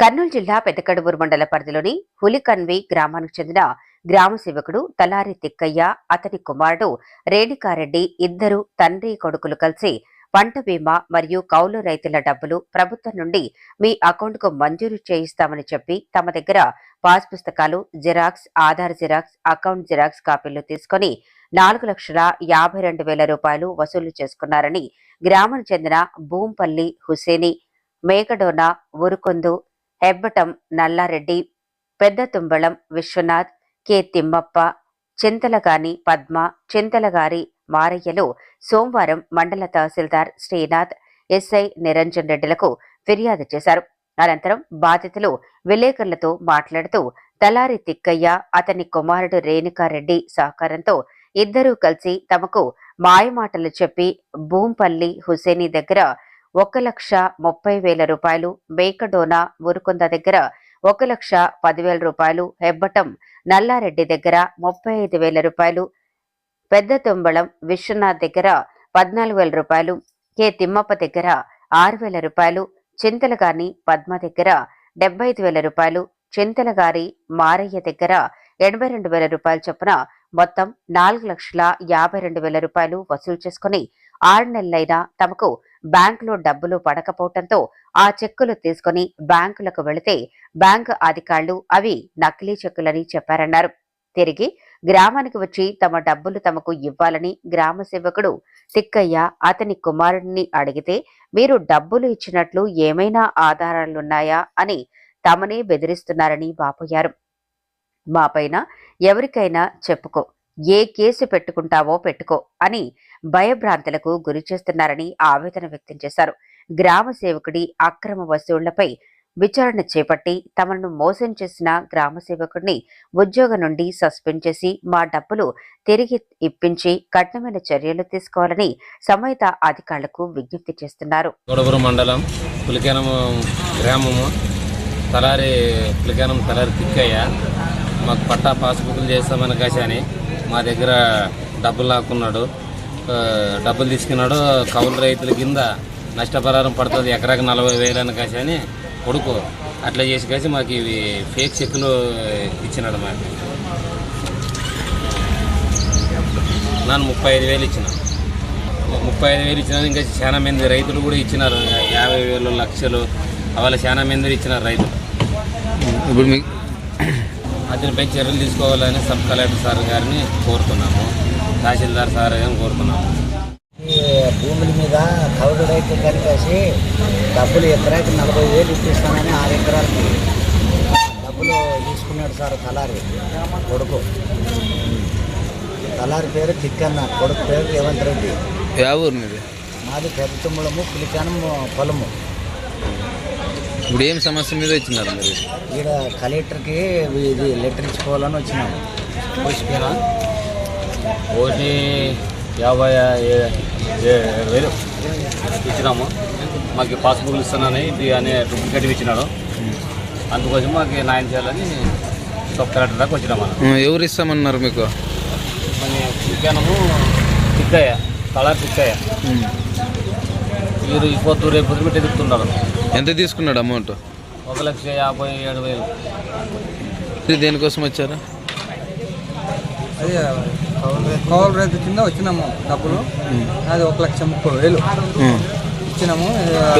కర్నూలు జిల్లా పెద్దకడుమూరు మండల పరిధిలోని హులికన్వి గ్రామానికి చెందిన గ్రామ సేవకుడు తలారి తిక్కయ్య అతని కుమారుడు రేణికారెడ్డి ఇద్దరు తండ్రి కొడుకులు కలిసి పంట బీమా మరియు కౌలు రైతుల డబ్బులు ప్రభుత్వం నుండి మీ అకౌంట్కు మంజూరు చేయిస్తామని చెప్పి తమ దగ్గర పాస్ పుస్తకాలు xerox Aadhaar xerox account xerox కాపీలు తీసుకొని నాలుగు లక్షల యాభై రెండు వేల రూపాయలు వసూలు చేసుకున్నారని గ్రామానికి చెందిన భూంపల్లి హుసేని మేకడోన ఉరుకొందు హెబ్బటం నల్లారెడ్డి పెద్ద తుంబళం విశ్వనాథ్ కె. తిమ్మప్ప చింతలగాని పద్మ చింతలగారి మారయ్యలు సోమవారం మండల తహసీల్దార్ శ్రీనాథ్ ఎస్ఐ నిరంజన్ రెడ్డిలకు ఫిర్యాదు చేశారు. అనంతరం బాధితులు విలేకరులతో మాట్లాడుతూ తలారి తిక్కయ్య అతని కుమారుడు రేణుకారెడ్డి సహకారంతో ఇద్దరూ కలిసి తమకు మాయమాటలు చెప్పి భూంపల్లి హుసేని దగ్గర ఒక లక్ష ముప్పై వేల రూపాయలు మేకడోన మురుకొంద దగ్గర ఒక లక్ష పదివేల రూపాయలు హెబ్బటం నల్లారెడ్డి దగ్గర ముప్పై ఐదు వేల రూపాయలు పెద్ద తుంబళం విశ్వనాథ్ దగ్గర పద్నాలుగు వేల రూపాయలు కె తిమ్మప్ప దగ్గర ఆరు వేల రూపాయలు చింతలగాని పద్మ దగ్గర డెబ్బై ఐదు వేల రూపాయలు చింతలగారి మారయ్య దగ్గర ఎనభై రెండు వేల రూపాయల చొప్పున మొత్తం నాలుగు లక్షల యాభై రెండు వేల రూపాయలు వసూలు చేసుకుని ఆరు నెలలైనా తమకు బ్యాంకులో డబ్బులు పడకపోవటంతో ఆ చెక్కులు తీసుకుని బ్యాంకులకు వెళితే బ్యాంకు అధికారులు అవి నకిలీ చెక్కులని చెప్పారన్నారు. తిరిగి గ్రామానికి వచ్చి తమ డబ్బులు తమకు ఇవ్వాలని గ్రామ సేవకుడు తిక్కయ్య అతని కుమారుడిని అడిగితే మీరు డబ్బులు ఇచ్చినట్లు ఏమైనా ఆధారాలున్నాయా? అని తమనే బెదిరిస్తున్నారని వాపోయారు మాపైన ఎవరికైనా చెప్పుకో ఏ కేసు పెట్టుకుంటావో పెట్టుకో అని భయభ్రాంతులకు గురి చేస్తున్నారని ఆవేదన వ్యక్తం చేశారు. గ్రామ సేవకుడి అక్రమ వసూళ్ళపై విచారణ చేపట్టి తమను మోసం చేసిన గ్రామ సేవకుడిని ఉద్యోగం నుండి సస్పెండ్ చేసి మా డబ్బులు తిరిగి ఇప్పించి కఠినమైన చర్యలు తీసుకోవాలని సమేత అధికారులకు విజ్ఞప్తి చేస్తున్నారు. గొడవరు మండలం పులికేనం గ్రామము. తలారి పులికేనం తలారి తిక్కయ్య. మాకు పట్టా పాస్బుక్లు చేస్తామని కాశాని. మా దగ్గర డబ్బులు లాక్కున్నాడు. డబ్బులు తీసుకున్నాడు. కౌలు రైతుల కింద నష్టపరిహారం పడుతుంది. ఎకరాకి నలభై వేలు అని కాశాని కొడుకు అట్లా చేసి కాసి మాకు ఇవి ఫేక్ చెక్కులు ఇచ్చినాడు మాకు నన్ను ముప్పై ఐదు వేలు ఇచ్చిన. ముప్పై ఐదు వేలు ఇచ్చినారు ఇంకా చాలా మంది రైతులు కూడా ఇచ్చినారు. యాభై వేలు లక్షలు వాళ్ళ చాలా మంది ఇచ్చినారు రైతులు. ఇప్పుడు మీకు అతనిపై చర్యలు తీసుకోవాలని సబ్ కలెక్టర్ సార్ గారిని కోరుతున్నాము. తహసీల్దార్ సార్ గారిని కోరుతున్నాము. భూముల మీద కౌలు రైతు కలిపేసి డబ్బులు ఎకరాకి నలభై వేలు ఇప్పిస్తానని ఆరు ఎకరాలకి డబ్బులు తీసుకున్నాడు సార్ తలారి కొడుకు. తలారి పేరు తిక్కన్న కొడుకు పేరు రేవంత్ రెడ్డి. మాది పెద్ద తుమ్మలము పులికానము పొలము. ఇప్పుడు ఏం సమస్య మీద ఇచ్చినారు మీరు? ఈడ కలెక్టర్కి ఇది లెటర్ ఇచ్చుకోవాలని వచ్చినాము. పుష్పేనా ఒకటి యాభై వేలు ఇచ్చినాము. మాకు పాస్బుక్లు ఇస్తున్నానని ఇది అనే డూప్లికేట్ ఇచ్చినాడు. అందుకోసం మాకు న్యాయం చేయాలని సబ్ కలెక్టర్ దాకా వచ్చినాము ఎవరు ఇస్తామన్నారు మీకు? మన విజ్ఞానము తిక్కయ్య కలర్ తిక్కయ్య ఈ పొద్దు రేపు పొద్దు పెట్టి ఎదుగుతున్నారు. ఎంత తీసుకున్నాడు అమౌంట్? ఒక లక్ష యాభై ఏడు వేలు. ఇది దేనికోసం వచ్చారు? అది కౌలు రైతు కింద వచ్చినాము డబ్బులు. అది ఒక లక్ష ముప్పై వేలు. ఇచ్చినాము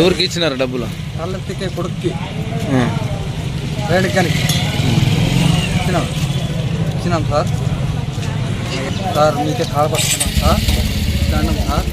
ఎవరికి ఇచ్చినారు డబ్బులు? కళ్ళెత్తికే కొడుక్కి. ఉమ్. వేడికానికి. ఇచ్చినాం. ఇచ్చినాం సార్. సార్ మీకే కాల్ పట్టుకున్నాం సార్. దండం సార్.